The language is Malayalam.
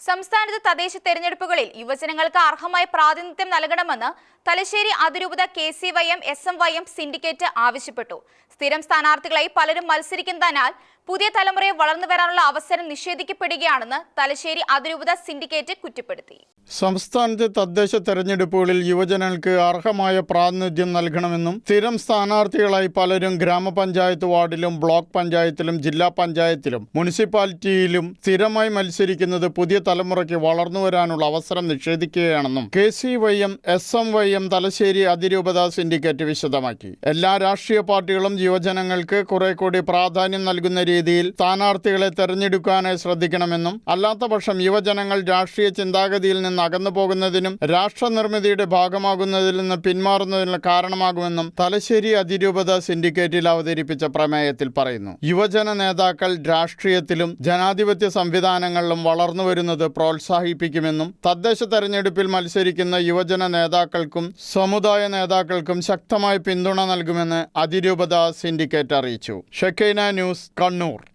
സംസ്ഥാനത്ത് തദ്ദേശ തെരഞ്ഞെടുപ്പുകളിൽ യുവജനങ്ങൾക്ക് അർഹമായ പ്രാതിനിധ്യം നൽകണമെന്ന് തലശ്ശേരി അതിരൂപത K C Y M S M Y M syndicate ആവശ്യപ്പെട്ടു. സ്ഥിരം സ്ഥാനാർത്ഥികളായി പലരും മത്സരിക്കുന്നതിനാൽ പുതിയ തലമുറയെ വളർന്നു വരാനുള്ള അവസരം നിഷേധിക്കപ്പെടുകയാണെന്ന് തലശ്ശേരി അതിരൂപത സിൻഡിക്കേറ്റ് കുറ്റപ്പെടുത്തി. സംസ്ഥാനത്തെ തദ്ദേശ തെരഞ്ഞെടുപ്പുകളിൽ യുവജനങ്ങൾക്ക് അർഹമായ പ്രാതിനിധ്യം നൽകണമെന്നും സ്ഥിരം സ്ഥാനാർത്ഥികളായി പലരും ഗ്രാമപഞ്ചായത്ത് വാർഡിലും ബ്ലോക്ക് പഞ്ചായത്തിലും ജില്ലാ പഞ്ചായത്തിലും മുനിസിപ്പാലിറ്റിയിലും സ്ഥിരമായി മത്സരിക്കുന്നത് പുതിയ തലമുറയ്ക്ക് വളർന്നു വരാനുള്ള അവസരം നിഷേധിക്കുകയാണെന്നും K C Y M S M Y M Thalassery അതിരൂപത സിൻഡിക്കേറ്റ് വിശദമാക്കി. എല്ലാ രാഷ്ട്രീയ പാർട്ടികളും യുവജനങ്ങൾക്ക് കുറെ കൂടി പ്രാധാന്യം നൽകുന്ന രീതിയിൽ സ്ഥാനാർത്ഥികളെ തെരഞ്ഞെടുക്കാനായി ശ്രദ്ധിക്കണമെന്നും അല്ലാത്തപക്ഷം യുവജനങ്ങൾ രാഷ്ട്രീയ ചിന്താഗതിയിൽ നിന്ന് അകന്നു പോകുന്നതിനും രാഷ്ട്ര നിർമ്മിതിയുടെ ഭാഗമാകുന്നതിൽ നിന്ന് പിന്മാറുന്നതിന് കാരണമാകുമെന്നും തലശ്ശേരി അതിരൂപത സിൻഡിക്കേറ്റിൽ അവതരിപ്പിച്ച പ്രമേയത്തിൽ പറയുന്നു. യുവജന നേതാക്കൾ രാഷ്ട്രീയത്തിലും ജനാധിപത്യ സംവിധാനങ്ങളിലും വളർന്നു വരുന്നത് പ്രോത്സാഹിപ്പിക്കുമെന്നും തദ്ദേശ തെരഞ്ഞെടുപ്പിൽ മത്സരിക്കുന്ന യുവജന നേതാക്കൾക്കും സമുദായ നേതാക്കൾക്കും ശക്തമായ പിന്തുണ നൽകുമെന്ന് അതിരൂപത സിൻഡിക്കേറ്റ് അറിയിച്ചു. Shekinah news Kannur. menor.